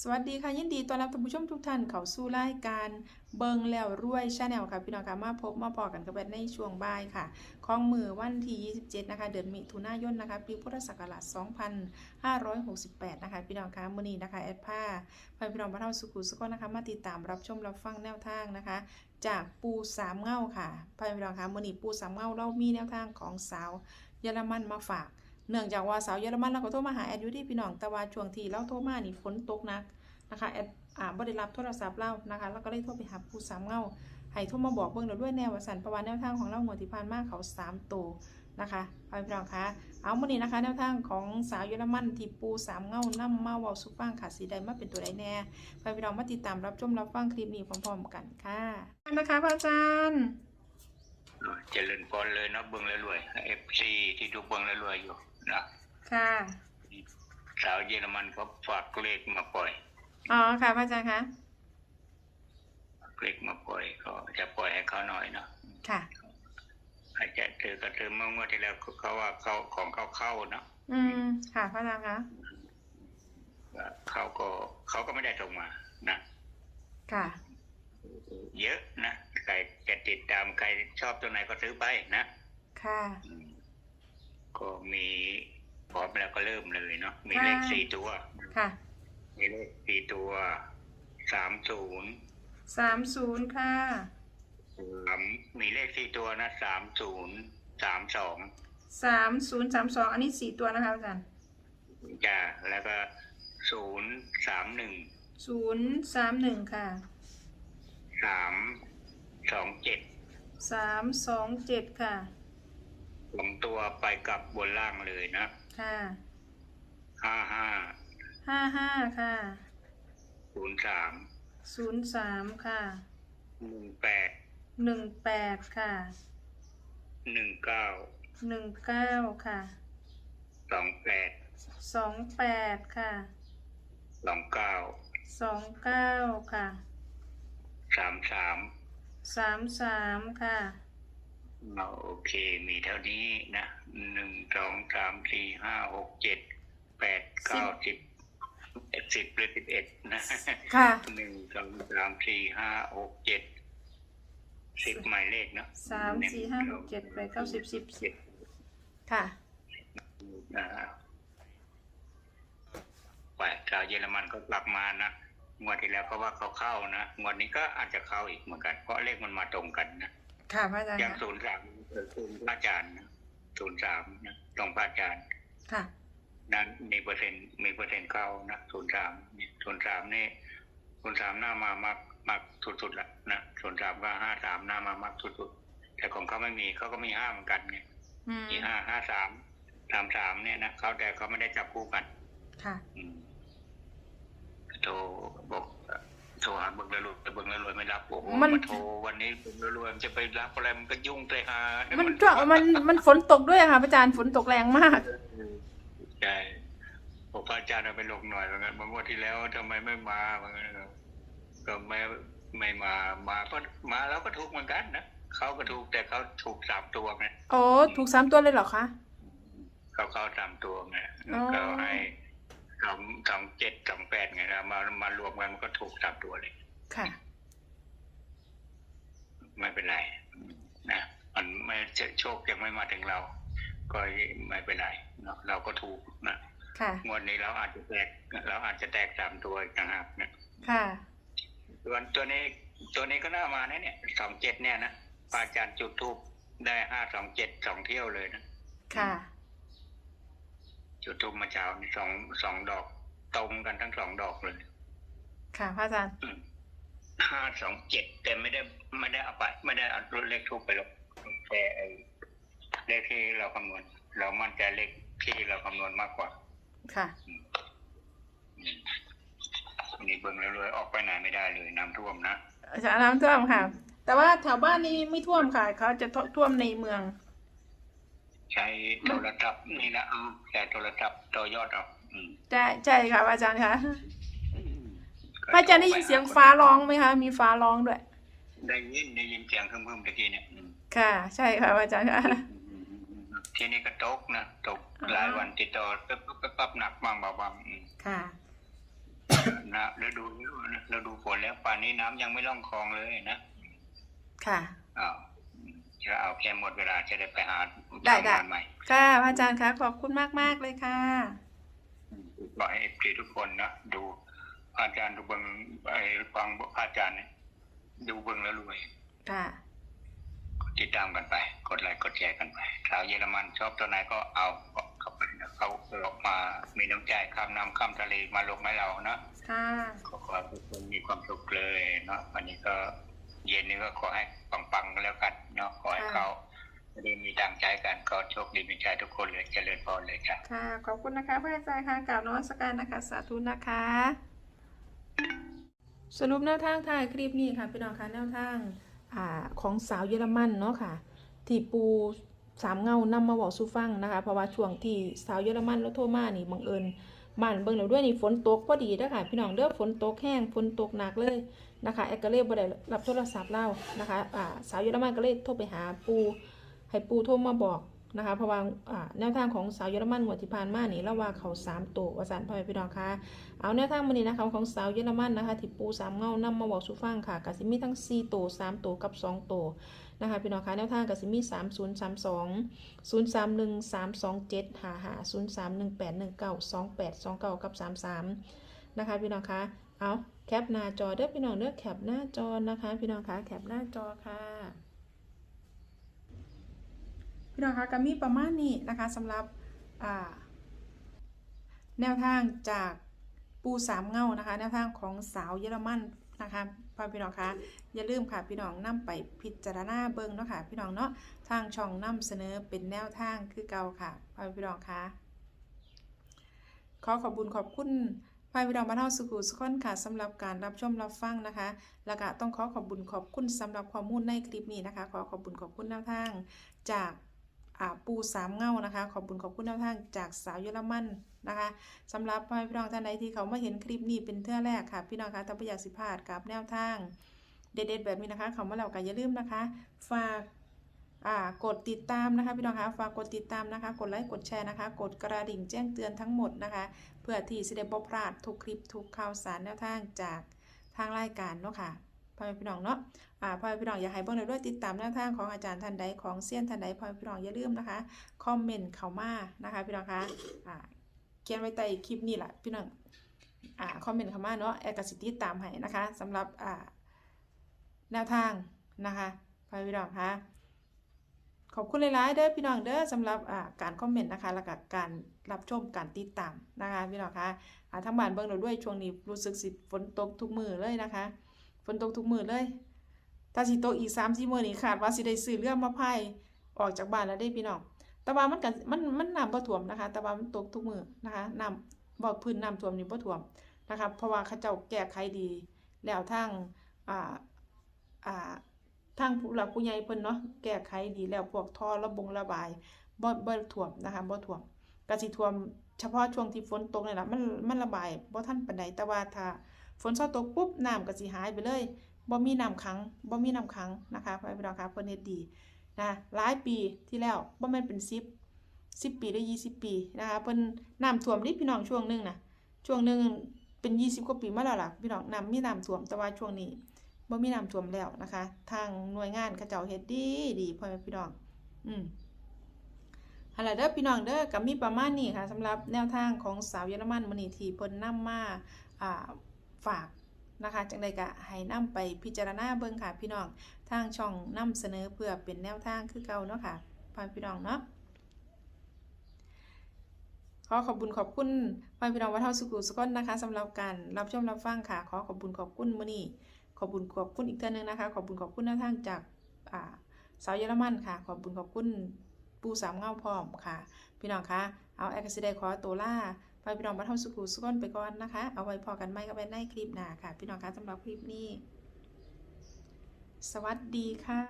สวัสดีค่ะยินดีต้อนรับท่านผู้ชมทุกท่านเข้าสู่รายการเบิงแล้วรวยชาแนลค่ะพี่น้องค่ะมาพบมาพอกันกับแบทในช่วงบ่ายค่ะของมือวันที่27 นะคะ เดือนมิถุนายนนะคะปีพุทธศักราช2568 นะคะพี่น้องค่ะมื้อนี้นะคะแอดผ้าพาพี่น้องมาเท่าสุขุสุขนะคะมาติดตามรับชมรับฟังแนวทางนะคะ จากปูสามเงาค่ะพาพี่น้องค่ะมื้อนี้ปูสามเงาเรามีแนวทางของสาวเยอรมันมาฝาก เนื่องจากว่าสาวเยอรมันเราก็โทรมาหาแอดอยู่ที่พี่น้องแต่ว่าช่วงที่เราโทรมานี่ฝนตกหนักนะคะแอดอ่าบ่ได้รับโทรศัพท์เรานะคะแล้วก็เลยโทรไปหาผู้สามเงาให้โทรมาบอกเบิ่งเราด้วยแนววสันประวัติแนวทางของเราหัวดที่ผ่านมากเขาสามตัวนะคะไปพี่น้องคะเอามื้อนี้นะคะแนวทางของสาวเยอรมันที่ปูสามเงานำมาเว้าสุฟังค่ะสีใดมาเป็นตัวใดแน่ไปพี่น้องมาติดตามรับชมรับฟังคลิปนี้พร้อมๆกันค่ะนะคะพระอาจารย์เจริญพรเลยเนาะเบิ้งแล้วรวยเอฟซีที่ดูเบิ้งแล้วรวยอยู่ นะค่ะสาวเยอรมันเขาฝากเลขมาปล่อย อ๋อค่ะพระอาจารย์คะเลขมาปล่อยก็จะปล่อยให้เขาหน่อยเนาะค่ะอาจจะเจอก็เจอเมื่อเมื่อที่แล้วเขาว่าเขาของเขาเข้าเนาะอืม ค่ะพระอาจารย์คะเขาก็เขาก็ไม่ได้ส่งมานะค่ะเยอะนะใครจะติดตามใครชอบตัวไหนก็ซื้อไปนะ ค่ะอืม ก็มีพร้อมแล้วก็เริ่มเลยเนาะมีเลขค่ะสี่ตัวค่ะ มีเลขสี่ตัวสามศูนย์สามศูนย์ค่ะสามมีเลขสี่ตัวนะสามศูนย์สามสองสามศูนย์สามสองอันนี้สี่ตัวนะคะอาจารย์จ้าแล้วก็ศูนย์สามหนึ่งศูนย์สามหนึ่งค่ะสามสองเจ็ดสามสองเจ็ดค่ะ สองตัวไปกับบนล่างเลยนะค่ะห้าห้าห้าห้าค่ะศูนย์สามศูนย์สามค่ะหนึ่งแปดหนึ่งแปดค่ะหนึ่งเก้าหนึ่งเก้าค่ะสองแปดสองแปดค่ะสองเก้าสองเก้าค่ะสามสามสามสามค่ะเอา โอเค มีเท่านี้นะหนึ่งสองสามสี่ห้าหกเจ็ดแปดเก้าสิบสิบหรือสิบเอ็ดนะค่ะหนึ่งสองสามสี่ห้าหกเจ็ดสิบหมายเลขเนาะสามสี่ห้าหกเจ็ดแปดเก้าสิบสิบสิบค่ะอ่าฝ่ายชาวเยอรมันก็กลับมานะงวดที่แล้วเขาว่าเขาเข้านะงวดนี้ก็อาจจะเข้าอีกเหมือนกัน เพราะเลขมันมาตรงกันนะ ค่ะพระอาจารย์อย่างค่ะศูนย์สามเออศูนย์พระอาจารย์นะศูนย์สามนะตรงพระอาจารย์ ค่ะ นั้นมีเปอร์เซ็นต์มีเปอร์เซ็นต์เข้านะศูนย์สามศูนย์สามนี่ศูนย์สามหน้ามามากมากสุดๆละนะศูนย์สามก็ห้าสามหน้ามามากสุดๆแต่ของเขาไม่มีเขาก็มีห้าเหมือนกันไงอืมมีห้าห้าสามสามสามเนี่ยนะเขาแต่เขาไม่ได้จับคู่กัน ค่ะอืมโทรบอกโทรหาเบิ้งแล้วรวย เบิ้งแล้วรวยไม่รับโอ้โหมัน มาโทรวันนี้เบิ้งแล้วรวยมันจะไปรับอะไรมันก็ยุ่งเลยฮะมันก็มันมันฝนตกด้วยอะค่ะพระอาจารย์ฝนตกแรงมาก ใช่บอกพระอาจารย์เอาไปลงหน่อยเหมือนกันเมื่อวันที่แล้วทำไมไม่มาเหมือนกันครับก็ไม่ไม่มามาก็มาแล้วก็ถูกเหมือนกันนะเขาก็ถูกแต่เขาถูกสามตัวไงโอ้ถูกสามตัวเลยเหรอคะ เขาเข้าสามตัวไงอ๋อก็ให้สองสองเจ็ดสองแปดไงนะมามารวมกันมันก็ถูกสามตัวเลย ค่ะ ไม่เป็นไรนะมันไม่โชคยังไม่มาถึงเรา ก็ไม่เป็นไรเนอะเราก็ถูกนะค่ะงวดนี้เราอาจจะแตกเราอาจจะแตกสามตัวอีกต่างหากนะค่ะส่วนตัวนี้ตัวนี้ก็น่ามานะเนี่ยสองเจ็ดเนี่ยนะปาจารย์จุดทูบได้ห้าสองเจ็ดสองเที่ยวเลยนะค่ะ จุดทูบมาเช้านี่สองสองดอก ตรงกันทั้งสองดอกเลย ค่ะพระอาจารย์ ห้าสองเจ็ดแต่ไม่ได้ไม่ได้เอาไปไม่ได้เอาเลขทูบไปหรอกแต่ไอ้เลขที่เราคำนวณ เรามั่นใจเลขที่เราคำนวณมากกว่า ค่ะอืมอันนี้เบิ่งแล้วรวยออกไปไหนไม่ได้เลยน้ำท่วมนะจะน้ำท่วมค่ะ แต่ว่าแถวบ้านนี้ไม่ท่วมค่ะเขาจะท่วมในเมือง ใช้โทรศัพท์นี่นะอืมใช้โทรศัพท์ต่อยอดเอาอืมใช่ใช่ค่ะพระอาจารย์ค่ะ พระอาจารย์ได้ยินเสียงฟ้าร้องไหมคะ มีฟ้าร้องด้วย ได้ยินได้ยินเสียงเพิ่มๆตะกี้เนี่ยอืมค่ะ ใช่ค่ะพระอาจารย์ค่ะทีนี้ก็ตกนะตกอ๋อหลายวันติดต่อปั๊บปั๊บปั๊บปั๊บหนักบ้างเบาบ้างอืมค่ะนะฤดูฤดูฝนแล้วป่านนี้น้ำยังไม่ล่องคลองเลยนะ ค่ะอ้าวจะเอาแค่หมดเวลาจะได้ไปหาได้ได้ทำงานใหม่ค่ะพระอาจารย์คะขอบคุณมากๆเลยค่ะบอกให้เอฟซีทุกคนนะดูพระ อาจารย์ดูเบิงไอ้ฟังพระอาจารย์เนี่ยดูเบิงแล้วรวยค่ะติดตามกันไป กดไลค์กดแชร์กันไปชาวเยอรมันชอบตัวไหนก็เอาเข้าไปนะเขาออกมามีน้ำใจข้ามน้ำข้ามทะเลมาลงให้เรานะค่ะขอขอให้ทุกคนมีความสุขเลยเนาะวันนี้ก็เย็นนี้ก็ขอให้ปังๆกันแล้วกันเนาะขอให้ค่ะเขาได้มีดังใจกันก็โชคดีมีใจทุกคนเลยเจริญพรเลยครับค่ะ ขอบคุณนะคะพระอาจารย์ค่ะกล่าวนมัสการนะคะ สาธุนะคะ สรุปแนวทางท้ายคลิปนี้ค่ะพี่น้องคะแนวทางอ่าของสาวเยอรมันเนาะค่ะ ที่ปูสามเงานำมาบอกสู้ฟังนะคะ เพราะว่าช่วงที่สาวเยอรมันแล้วโทรมานี่บังเอิญบ้านเบิ่งแล้วด้วยนี่ฝนตกพอดีเด้อค่ะพี่น้องเด้อฝนตกแห้งฝนตกหนักเลยนะคะแอดก็เลยบ่ได้รับโทรศัพท์เล่านะคะอ่าสาวเยอรมันก็เลยโทรไปหาปูให้ปูโทรมาบอก นะคะ เพราะว่าแนวทางของสาวเยอรมันงวดที่ผ่านมานี่เราว่าเขาสามตัวว่าสันพ่อพี่น้องคะเอาแนวทางมันนี้นะคะของสาวเยอรมันนะคะที่ปูสามเงานำมาบอกสู่ฟังค่ะกสิมีทั้ง4ตัว3ตัวกับ2ตัวนะคะพี่น้องคะแนวทางกสิมี3 0 3 2 0 3 1 3 2 7 5 5 0 3 1 8 1 9 2 8 2 9กับ3 3นะคะพี่น้องคะเอาแคปหน้าจอเด้อพี่น้องเด้อแคปหน้าจอนะคะ พี่น้องคะแคปหน้าจอค่ะ พี่น้องคะก็มีประมาณนี้นะคะสำหรับแนวทางจากปูสามเงานะคะ แนวทางของสาวเยอรมันนะคะพ่อพี่น้องคะอย่าลืมค่ะพี่น้องนํไปพิจารณาเบิ่งเนาะค่ะพี่น้องเนาะทางช่องนํเสนอเป็นแนวทางคือเก่าค่ะพ่อพี่น้องคะขอขอบคุญขอบคุณพ่อพี่น้องบ้านเฮาสุขุสุขคนค่ะสำหรับการรับชมรับฟังนะคะ แล้วก็ต้องขอขอบคุญขอบคุณสำหรับข้อมูลในคลิปนี้นะคะ ขอขอบคุญขอบคุณแนวทางจาก ปูสามเงานะคะ ขอบคุณขอบคุณแนวทางจากสาวเยอรมันนะคะสำหรับพี่น้องท่านใดที่เขามาเห็นคลิปนี้เป็นเทื่อแรกค่ะ พี่น้องคะถ้าไม่อยากสิพาดกับแนวทาง เด็ดๆแบบนี้นะคะเขามาแล้วก็อย่าลืมนะคะ ฝากกดติดตามนะคะพี่น้องคะฝากกดติดตามนะคะ กดไลค์กดแชร์นะคะ กดกระดิ่งแจ้งเตือนทั้งหมดนะคะ เพื่อที่จะได้บ่พลาดทุกคลิปทุกข่าวสารแนวทางจากทางรายการเนาะค่ะ พ่อแม่พี่น้องเนาะอ่าพ่อแม่พี่น้องอยากให้เบิ่งเลยด้วยติดตามแนวทางของอาจารย์ท่านใดของเซียนท่านใดพ่อแม่พี่น้องอย่าลืมนะคะคอมเมนต์เข้ามานะคะพี่น้องคะอ่าเขียนไว้ใต้คลิปนี้แหละพี่น้องอ่าคอมเมนต์เข้ามาเนาะแอร์กสิติดตามให้นะคะสำหรับอ่าแนวทางนะคะพ่อแม่พี่น้องคะขอบคุณหลายๆเด้อพี่น้องเด้อสำหรับอ่าการคอมเมนต์นะคะแล้วก็การรับชมการติดตามนะคะพี่น้องคะอ่าทั้งบ้านเบิ่งเราด้วยช่วงนี้รู้สึกสิฝนตกทุกมือเลยนะคะ ฝนตกทุกมือเลยถ้าสิโตกอีกสามสี่มือนี้คาดว่าสิได้ซื้อเรื่องมาพายออกจากบ้านแล้วได้พี่น้องแต่ว่ามันก็มันมันน้ำบ่ท่วมนะคะ แต่ว่ามันตกทุกมือนะคะน้ำบ่พื้นน้ำท่วมนี่บ่ท่วมนะคะเพราะว่าเขาเจ้าแก้ไขดี แล้วทางอ่าอ่าทางผู้หลักผู้ใหญ่เพิ่นเนาะแก้ไขดีแล้วพวกท่อระบงระบายบ่บ่ท่วมนะคะบ่ท่วมก็สิท่วมเฉพาะช่วงที่ฝนตกนี่แหละมันมันระบายบ่ทันปานใดแต่ว่าถ้า ฝนเซาตกปุ๊บน้ำก็สิหายไปเลยบ่มีน้ำขังบ่มีน้ำขังนะคะพ่อแม่พี่น้องคะเพิ่นเฮ็ดดีนะหลายปีที่แล้วบ่แม่นเป็น10 10ปีหรือ20ปีนะคะเพิ่นน้ำท่วมนี่พี่น้องช่วงหนึงนะช่วงหนึงเป็น20กว่าปีมาแล้วล่ะพี่น้องน้ำมีน้ำท่วมแต่ว่าช่วงนี้บ่มีน้ำท่วมแล้วนะคะ ทางหน่วยงานเขาเจ้าเฮ็ดดีดีพ่อแม่พี่น้อง อืมหั่นล่ะเด้อพี่น้องเด้อก็มีประมาณนี้ค่ะสำหรับแนวทางของสาวเยอรมันมื้อนี้ที่เพิ่นนำมาอ่า ฝากนะคะจังใดก็ให้นำไปพิจารณาเบิ่งค่ะพี่น้องทางช่องนำเสนอเพื่อเป็นแนวทางคือเก่าเนาะค่ะพ่อพี่น้องเนาะขอขอบคุญขอบคุณพ่อพี่น้องวัดเฮาสุขุสุขนนะคะสำหรับการรับชมรับฟังค่ะ ขอขอบคุญขอบคุณมื้อนี้ขอบคุญขอบคุณอีกเทื่อนึงนะคะ ขอบคุญขอบคุณแนวทางจากอ่าสาวเยอรมันค่ะ ขอบคุญขอบคุณปูสามเงาพร้อมค่ะ พี่น้องคะเอาแอคซิได้ขอตัวล่า ไปพี่น้องมาทำสุขุสุขนไปก่อนนะคะ เอาไว้พอกันไหมก็ไปในคลิปหน้าค่ะ พี่น้องคะสำหรับคลิปนี้ สวัสดีค่ะ